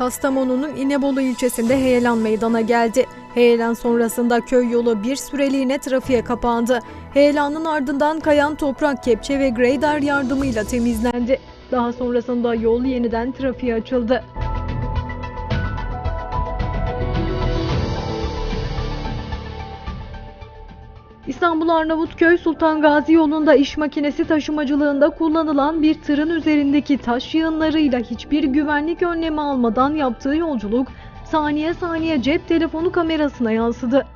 Kastamonu'nun İnebolu ilçesinde heyelan meydana geldi. Heyelan sonrasında köy yolu bir süreliğine trafiğe kapandı. Heyelanın ardından kayan toprak kepçe ve grader yardımıyla temizlendi. Daha sonrasında yol yeniden trafiğe açıldı. İstanbul Arnavutköy Sultan Gazi yolunda iş makinesi taşımacılığında kullanılan bir tırın üzerindeki taş yığınlarıyla hiçbir güvenlik önlemi almadan yaptığı yolculuk saniye saniye cep telefonu kamerasına yansıdı.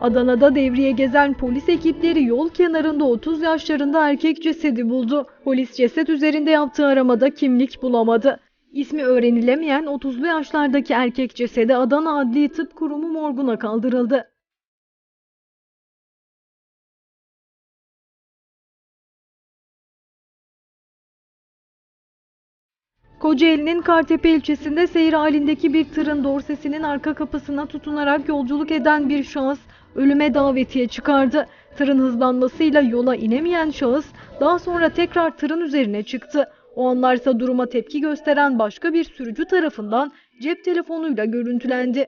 Adana'da devriye gezen polis ekipleri yol kenarında 30 yaşlarında erkek cesedi buldu. Polis ceset üzerinde yaptığı aramada kimlik bulamadı. İsmi öğrenilemeyen 30'lu yaşlardaki erkek cesedi Adana Adli Tıp Kurumu morguna kaldırıldı. Kocaeli'nin Kartepe ilçesinde seyir halindeki bir tırın dorsesinin arka kapısına tutunarak yolculuk eden bir şahıs ölüme davetiye çıkardı. Tırın hızlanmasıyla yola inemeyen şahıs daha sonra tekrar tırın üzerine çıktı. O anlarsa duruma tepki gösteren başka bir sürücü tarafından cep telefonuyla görüntülendi.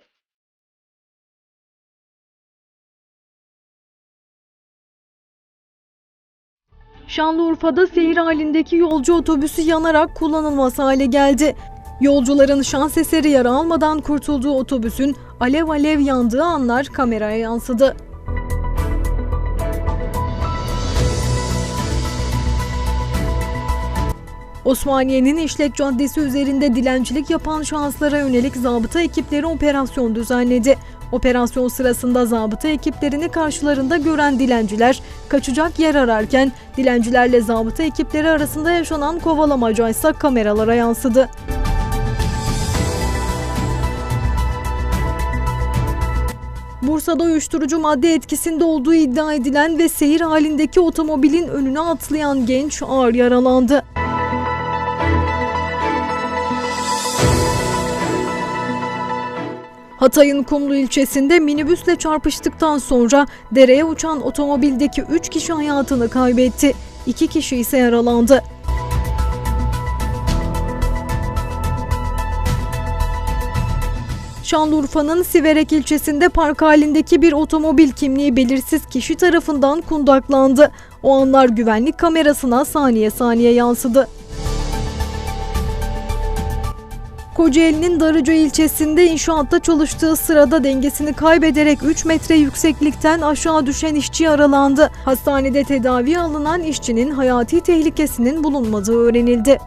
Şanlıurfa'da seyir halindeki yolcu otobüsü yanarak kullanılmaz hale geldi. Yolcuların şans eseri yara almadan kurtulduğu otobüsün alev alev yandığı anlar kameraya yansıdı. Osmaniye'nin İşlek Caddesi üzerinde dilencilik yapan şahıslara yönelik zabıta ekipleri operasyon düzenledi. Operasyon sırasında zabıta ekiplerini karşılarında gören dilenciler kaçacak yer ararken dilencilerle zabıta ekipleri arasında yaşanan kovalamaca ise kameralara yansıdı. Bursa'da uyuşturucu madde etkisinde olduğu iddia edilen ve seyir halindeki otomobilin önüne atlayan genç ağır yaralandı. Hatay'ın Kumlu ilçesinde minibüsle çarpıştıktan sonra dereye uçan otomobildeki 3 kişi hayatını kaybetti. 2 kişi ise yaralandı. Şanlıurfa'nın Siverek ilçesinde park halindeki bir otomobil kimliği belirsiz kişi tarafından kundaklandı. O anlar güvenlik kamerasına saniye saniye yansıdı. Kocaeli'nin Darıca ilçesinde inşaatta çalıştığı sırada dengesini kaybederek 3 metre yükseklikten aşağı düşen işçi yaralandı. Hastanede tedavi alınan işçinin hayati tehlikesinin bulunmadığı öğrenildi.